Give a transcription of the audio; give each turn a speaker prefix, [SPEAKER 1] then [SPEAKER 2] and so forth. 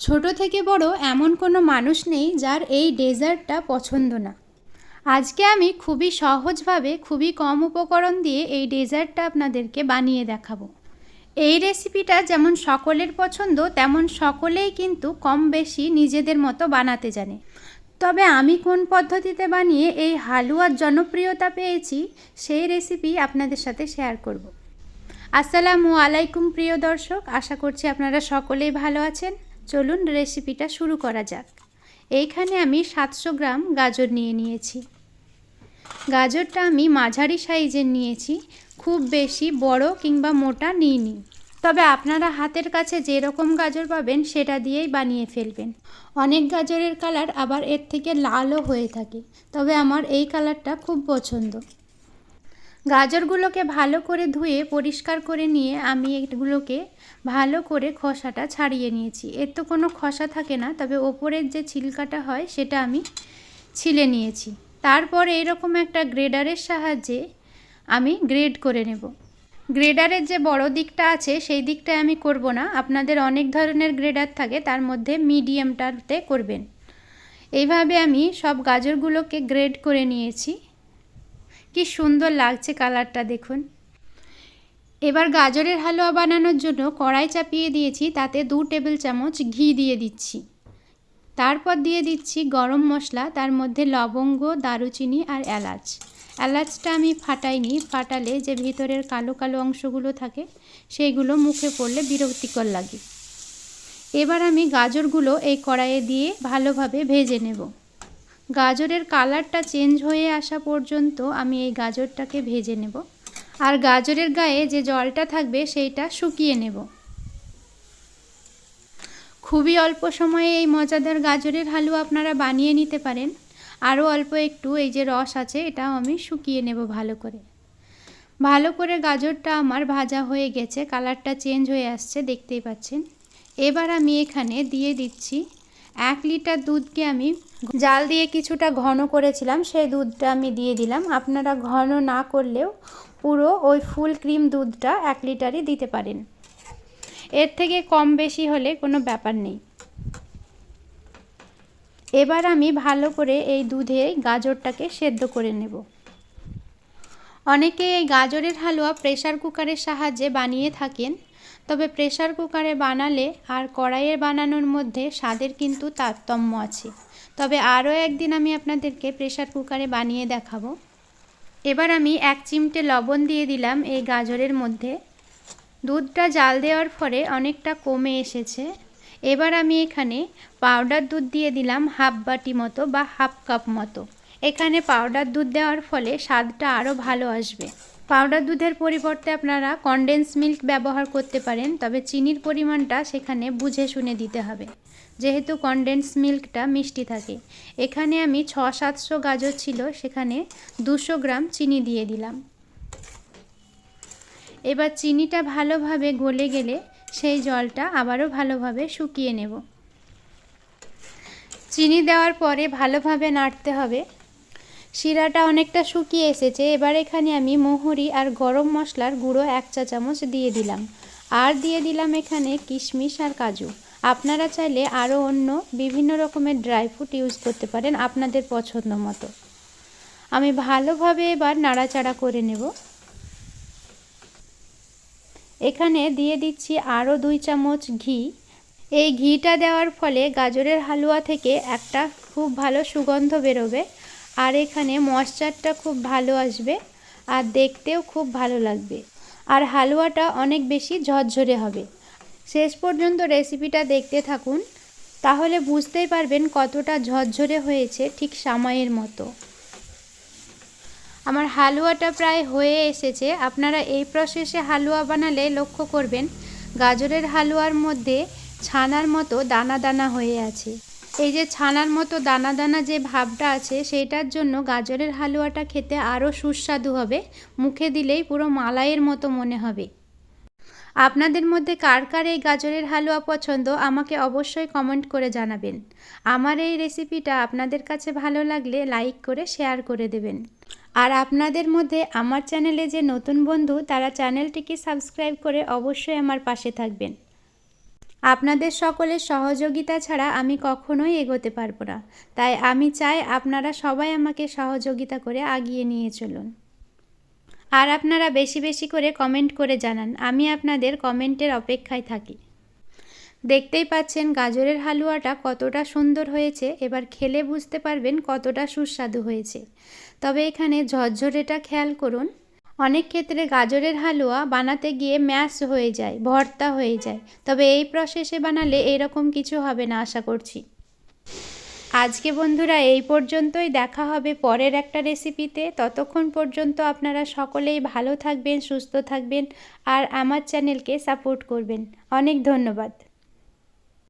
[SPEAKER 1] ছোট থেকে বড় এমন কোনো মানুষ নেই যার এই ডেজার্টটা পছন্দ না। আজকে আমি খুবই সহজভাবে খুবই কম উপকরণ দিয়ে এই ডেজার্টটা আপনাদেরকে বানিয়ে দেখাবো। এই রেসিপিটা যেমন সকলের পছন্দ, তেমন সকলেই কিন্তু কম বেশি নিজেদের মতো বানাতে জানে। তবে আমি কোন পদ্ধতিতে বানিয়ে এই হালুয়ার জনপ্রিয়তা পেয়েছি, সেই রেসিপি আপনাদের সাথে শেয়ার করব। আসসালামু আলাইকুম প্রিয় দর্শক, আশা করছি আপনারা সকলেই ভালো আছেন। চলুন রেসিপিটা শুরু করা যাক। এইখানে আমি সাতশো গ্রাম গাজর নিয়ে নিয়েছি। গাজরটা আমি মাঝারি সাইজের নিয়েছি, খুব বেশি, বড় কিংবা মোটা নিইনি। তবে আপনারা হাতের কাছে যেরকম গাজর পাবেন, সেটা দিয়েই বানিয়ে ফেলবেন। অনেক গাজরের কালার আবার এর থেকে লালও হয়ে থাকে, তবে আমার এই কালারটা খুব পছন্দ। গাজরগুলোকে ভালো করে ধুয়ে পরিষ্কার করে নিয়ে আমি এগুলোকে ভালো করে খোসাটা ছাড়িয়ে নিয়েছি। এর তো কোনো খসা থাকে না, তবে ওপরের যে ছিলকাটা হয় সেটা আমি ছিলে নিয়েছি। তারপর এরকম একটা গ্রেডারের সাহায্যে আমি গ্রেড করে নেব। গ্রেডারের যে বড় দিকটা আছে সেই দিকটায় আমি করব না। আপনাদের অনেক ধরনের গ্রেডার থাকে, তার মধ্যে মিডিয়ামটাতে করবেন। এইভাবে আমি সব গাজরগুলোকে গ্রেড করে নিয়েছি। কি সুন্দর লাগছে কালারটা দেখুন। এবার গাজরের হালুয়া বানানোর জন্য কড়াই চাপিয়ে দিয়েছি, তাতে দু টেবিল চামচ ঘি দিয়ে দিচ্ছি। তারপর দিয়ে দিচ্ছি গরম মশলা, তার মধ্যে লবঙ্গ, দারুচিনি আর এলাচ। এলাচটা আমি ফাটাইনি, ফাটালে যে ভিতরের কালো কালো অংশগুলো থাকে সেইগুলো মুখে পড়লে বিরক্তিকর লাগে। এবার আমি গাজরগুলো এই কড়াইয়ে দিয়ে ভালোভাবে ভেজে নেব। গাজরের কালারটা চেঞ্জ হয়ে আসা পর্যন্ত আমি এই গাজরটাকে ভেজে নেব। আর গাজরের গায়ে যে জলটা থাকবে সেইটা শুকিয়ে নেব। খুবই অল্প সময়ে এই মজাদার গাজরের হালুয়া আপনারা বানিয়ে নিতে পারেন। আরও অল্প একটু এই যে রস আছে, এটাও আমি শুকিয়ে নেব ভালো করে। ভালো করে গাজরটা আমার ভাজা হয়ে গেছে, কালারটা চেঞ্জ হয়ে আসছে, দেখতেই পাচ্ছেন। এবার আমি এখানে দিয়ে দিচ্ছি এক লিটার দুধকে আমি জাল দিয়ে কিছুটা ঘন করেছিলাম, সেই দুধটা আমি দিয়ে দিলাম। আপনারা ঘন না করলেও পুরো ওই ফুল ক্রিম দুধটা এক লিটারই দিতে পারেন। এর থেকে কম বেশি হলে কোনো ব্যাপার নেই। এবার আমি ভালো করে এই দুধে গাজরটাকে সেদ্ধ করে নেব। অনেকে এই গাজরের হালুয়া প্রেশার কুকারের সাহায্যে বানিয়ে থাকেন। তবে প্রেশার কুকারে বানালে আর কড়াইয়ে বানানোর মধ্যে স্বাদের কিন্তু তারতম্য আছে। তবে আরও একদিন আমি আপনাদেরকে প্রেশার কুকারে বানিয়ে দেখাবো। এবার আমি এক চিমটে লবণ দিয়ে দিলাম এই গাজরের মধ্যে। দুধটা জাল দেওয়ার ফলে অনেকটা কমে এসেছে। এবার আমি এখানে পাউডার দুধ দিয়ে দিলাম হাফ বাটি মতো বা হাফ কাপ মতো। এখানে পাউডার দুধ দেওয়ার ফলে স্বাদটা আরও ভালো আসবে। পাউডার দুধের পরিবর্তে আপনারা কনডেন্স মিল্ক ব্যবহার করতে পারেন, তবে চিনির পরিমাণটা সেখানে বুঝে শুনে দিতে হবে। যেহেতু কনডেন্স মিল্কটা মিষ্টি থাকে। এখানে আমি ছ সাতশো গাজর ছিল, সেখানে দুশো গ্রাম চিনি দিয়ে দিলাম। এবার চিনিটা ভালোভাবে গলে গেলে সেই জলটা আবারও ভালোভাবে শুকিয়ে নেব। চিনি দেওয়ার পরে ভালোভাবে নাড়তে হবে। শিরাটা অনেকটা শুকিয়ে এসেছে, এবার এখানে আমি মোহরি আর গরম মশলার গুঁড়ো এক চা চামচ দিয়ে দিলাম। আর দিয়ে দিলাম এখানে কিশমিশ আর কাজু। আপনারা চাইলে আরও অন্য বিভিন্ন রকমের ড্রাই ফ্রুট ইউজ করতে পারেন আপনাদের পছন্দ মতো। আমি ভালোভাবে এবার নাড়াচাড়া করে নেব। এখানে দিয়ে দিচ্ছি আরও দুই চামচ ঘি। এই ঘিটা দেওয়ার ফলে গাজরের হালুয়া থেকে একটা খুব ভালো সুগন্ধ বেরোবে। আর এখানে মশচারটা খুব ভালো আসবে আর দেখতেও খুব ভালো লাগবে। আর হালুয়াটা অনেক বেশি ঝরঝরে হবে। শেষ পর্যন্ত রেসিপিটা দেখতে থাকুন, তাহলে বুঝতেই পারবেন কতটা ঝরঝরে হয়েছে ঠিক সময়ের মতো। আমার হালুয়াটা প্রায় হয়ে এসেছে। আপনারা এই প্রসেসে হালুয়া বানালে লক্ষ্য করবেন, গাজরের হালুয়ার মধ্যে ছানার মতো দানা দানা হয়ে আছে। এই যে ছানার মতো দানা দানা যে ভাবটা আছে, সেইটার জন্য গাজরের হালুয়াটা খেতে আরও সুস্বাদু হবে। মুখে দিলেই পুরো মালাইয়ের মতো মনে হবে। আপনাদের মধ্যে কার কার এই গাজরের হালুয়া পছন্দ, আমাকে অবশ্যই কমেন্ট করে জানাবেন। আমার এই রেসিপিটা আপনাদের কাছে ভালো লাগলে লাইক করে, শেয়ার করে দেবেন। আর আপনাদের মধ্যে আমার চ্যানেলে যে নতুন বন্ধু, তারা চ্যানেলটিকে সাবস্ক্রাইব করে অবশ্যই আমার পাশে থাকবেন। আপনাদের সকলের সহযোগিতা ছাড়া আমি কখনোই এগোতে পারব না। তাই আমি চাই আপনারা সবাই আমাকে সহযোগিতা করে আগিয়ে নিয়ে চলুন। আর আপনারা বেশি বেশি করে কমেন্ট করে জানান। আমি আপনাদের কমেন্টের অপেক্ষায় থাকি। দেখতেই পাচ্ছেন গাজরের হালুয়াটা কতটা সুন্দর হয়েছে। এবার খেলে বুঝতে পারবেন কতটা সুস্বাদু হয়েছে। তবে এখানে ঝরঝরেটা খেয়াল করুন। অনেক ক্ষেত্রে গাজরের হালুয়া বানাতে গিয়ে ম্যাশ হয়ে যায়, ভর্তা হয়ে যায়। তবে এই প্রসেসে বানালে এরকম কিছু হবে না আশা করছি। আজকে বন্ধুরা এই পর্যন্তই, দেখা হবে পরের একটা রেসিপিতে ততক্ষণ পর্যন্ত আপনারা সকলেই ভালো থাকবেন, সুস্থ থাকবেন, আর আমার চ্যানেলকে সাপোর্ট করবেন। অনেক ধন্যবাদ।